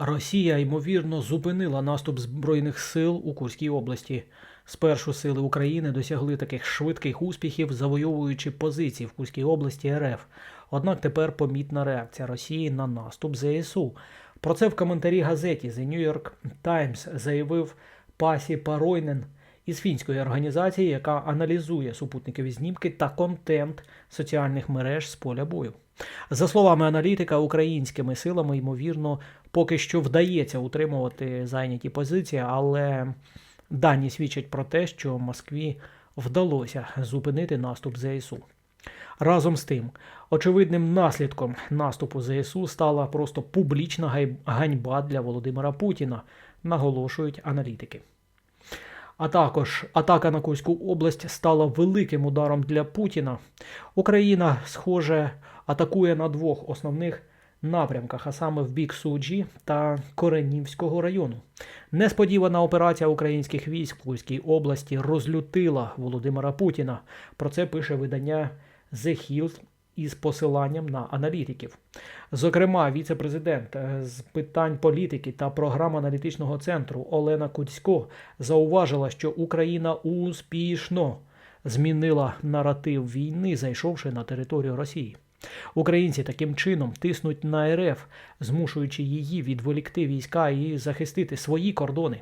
Росія ймовірно зупинила наступ збройних сил у Курській області. Спершу сили України досягли таких швидких успіхів, завойовуючи позиції в Курській області РФ. Однак тепер помітна реакція Росії на наступ ЗСУ. Про це в коментарі газеті The New York Times заявив Пасі Паройнен із фінської організації, яка аналізує супутникові знімки та контент соціальних мереж з поля бою. За словами аналітика, українськими силами, ймовірно, поки що вдається утримувати зайняті позиції, але дані свідчать про те, що Москві вдалося зупинити наступ ЗСУ. Разом з тим, очевидним наслідком наступу ЗСУ стала просто публічна ганьба для Володимира Путіна, наголошують аналітики. А також атака на Курську область стала великим ударом для Путіна. Україна, схоже, атакує на двох основних напрямках, а саме в бік Суджі та Коренівського району. Несподівана операція українських військ в Курській області розлютила Володимира Путіна. Про це пише видання The Hill із посиланням на аналітиків. Зокрема, віце-президент е, з питань політики та програм аналітичного центру Олена Куцько зауважила, що Україна успішно змінила наратив війни, зайшовши на територію Росії. Українці таким чином тиснуть на РФ, змушуючи її відволікти війська і захистити свої кордони.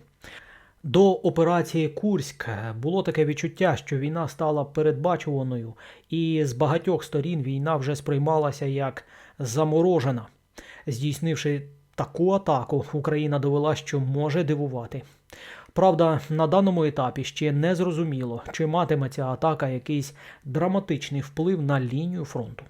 До операції Курськ було таке відчуття, що війна стала передбачуваною, і з багатьох сторін війна вже сприймалася як заморожена. Здійснивши таку атаку, Україна довела, що може дивувати. Правда, на даному етапі ще не зрозуміло, чи матиме ця атака якийсь драматичний вплив на лінію фронту.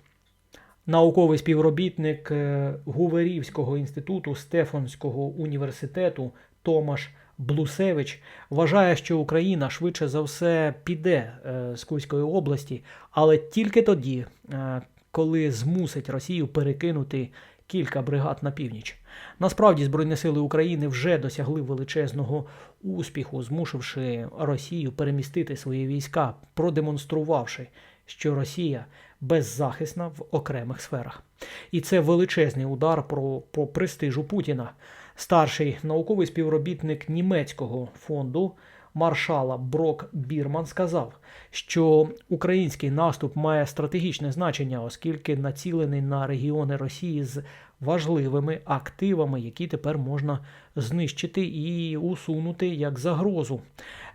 Науковий співробітник е, Гуверівського інституту Стефанського університету Томаш Блусевич вважає, що Україна швидше за все піде е, з Курської області, але тільки тоді, е, коли змусить Росію перекинути кілька бригад на північ. Насправді Збройні сили України вже досягли величезного успіху, змусивши Росію перемістити свої війська, продемонструвавши, що Росія беззахисна в окремих сферах. І це величезний удар про, по престижу Путіна. Старший науковий співробітник німецького фонду маршала Брок Бірман сказав, що український наступ має стратегічне значення, оскільки націлений на регіони Росії з важливими активами, які тепер можна знищити і усунути як загрозу.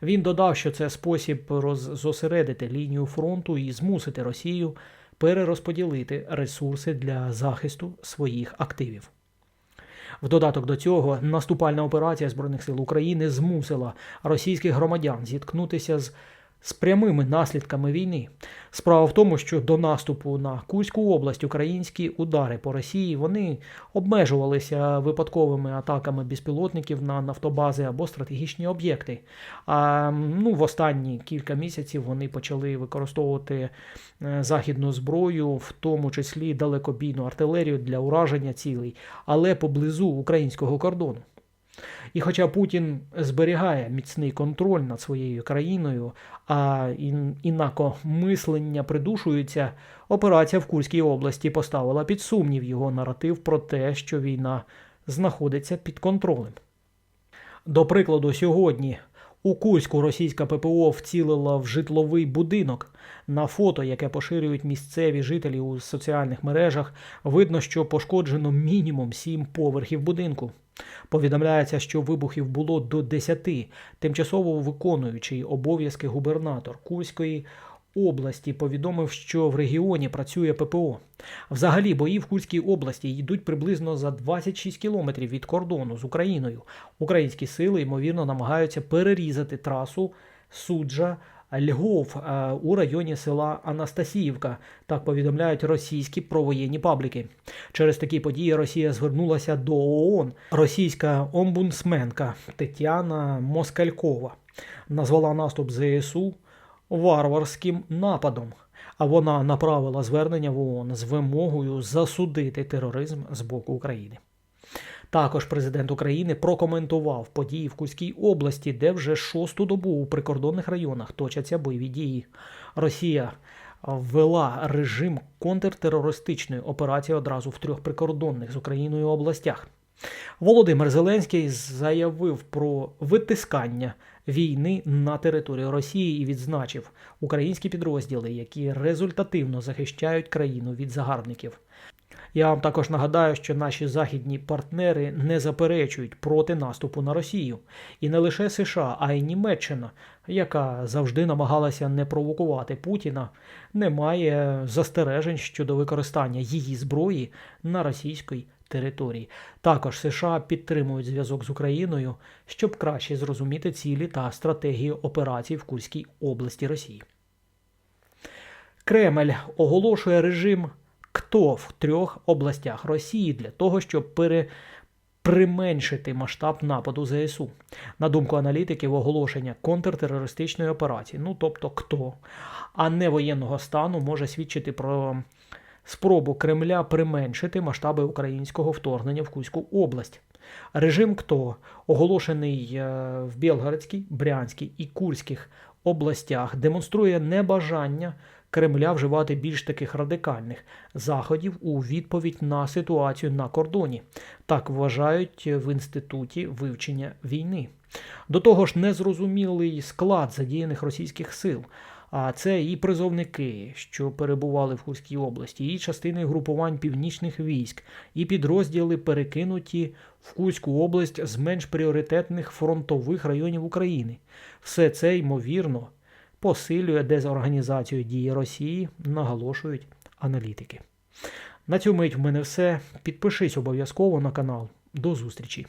Він додав, що це спосіб роз- зосередити лінію фронту і змусити Росію перерозподілити ресурси для захисту своїх активів. В додаток до цього наступальна операція Збройних сил України змусила російських громадян зіткнутися з, з прямими наслідками війни. Справа в тому, що до наступу на Курську область українські удари по Росії вони обмежувалися випадковими атаками безпілотників на нафтобази або стратегічні об'єкти. А ну, в останні кілька місяців вони почали використовувати е, західну зброю, в тому числі далекобійну артилерію для ураження цілей, але поблизу українського кордону. І хоча Путін зберігає міцний контроль над своєю країною, а інакомислення придушується, операція в Курській області поставила під сумнів його наратив про те, що війна знаходиться під контролем. До прикладу, сьогодні у Курську російська ППО вцілила в житловий будинок. На фото, яке поширюють місцеві жителі у соціальних мережах, видно, що пошкоджено мінімум сім поверхів будинку. Повідомляється, що вибухів було до 10. Тимчасово виконуючий обов'язки губернатор Курської області повідомив, що в регіоні працює ППО. Взагалі, бої в Курській області йдуть приблизно за 26 кілометрів від кордону з Україною. Українські сили, ймовірно, намагаються перерізати трасу суджа. Львов е, у районі села Анастасіївка, так повідомляють російські провоєнні пабліки. Через такі події Росія звернулася до ООН. Російська омбудсменка Тетяна Москалькова назвала наступ ЗСУ варварським нападом. А вона направила звернення в ООН з вимогою засудити тероризм з боку України. Також президент України прокоментував події в Курській області, де вже шосту добу у прикордонних районах точаться бойові дії. Росія ввела режим контртерористичної операції одразу в трьох прикордонних з Україною областях. Володимир Зеленський заявив про витискання війни на територію Росії і відзначив українські підрозділи, які результативно захищають країну від загарбників. Я вам також нагадаю, що наші західні партнери не заперечують проти наступу на Росію. І не лише США, а й Німеччина, яка завжди намагалася не провокувати Путіна, не має застережень щодо використання її зброї на російській території. Також США підтримують зв'язок з Україною, щоб краще зрозуміти цілі та стратегію операцій в Курській області Росії. Кремль оголошує режим КТО в трьох областях Росії для того, щоб пере... применшити масштаб нападу ЗСУ. На думку аналітиків, оголошення контртерористичної операції, ну тобто КТО, а не воєнного стану, може свідчити про спробу Кремля применшити масштаби українського вторгнення в Кузьку область. Режим КТО, оголошений е, в Білгородській, Брянській і Курських областях, демонструє небажання Кремля вживати більш таких радикальних заходів у відповідь на ситуацію на кордоні. Так вважають в інституті вивчення війни. До того ж, незрозумілий склад задіяних російських сил. А це і призовники, що перебували в Курській області, і частини групувань північних військ, і підрозділи перекинуті в Курську область з менш пріоритетних фронтових районів України. Все це ймовірно посилює дезорганізацію дії Росії, наголошують аналітики. На цю мить в мене все. Підпишись обов'язково на канал. До зустрічі!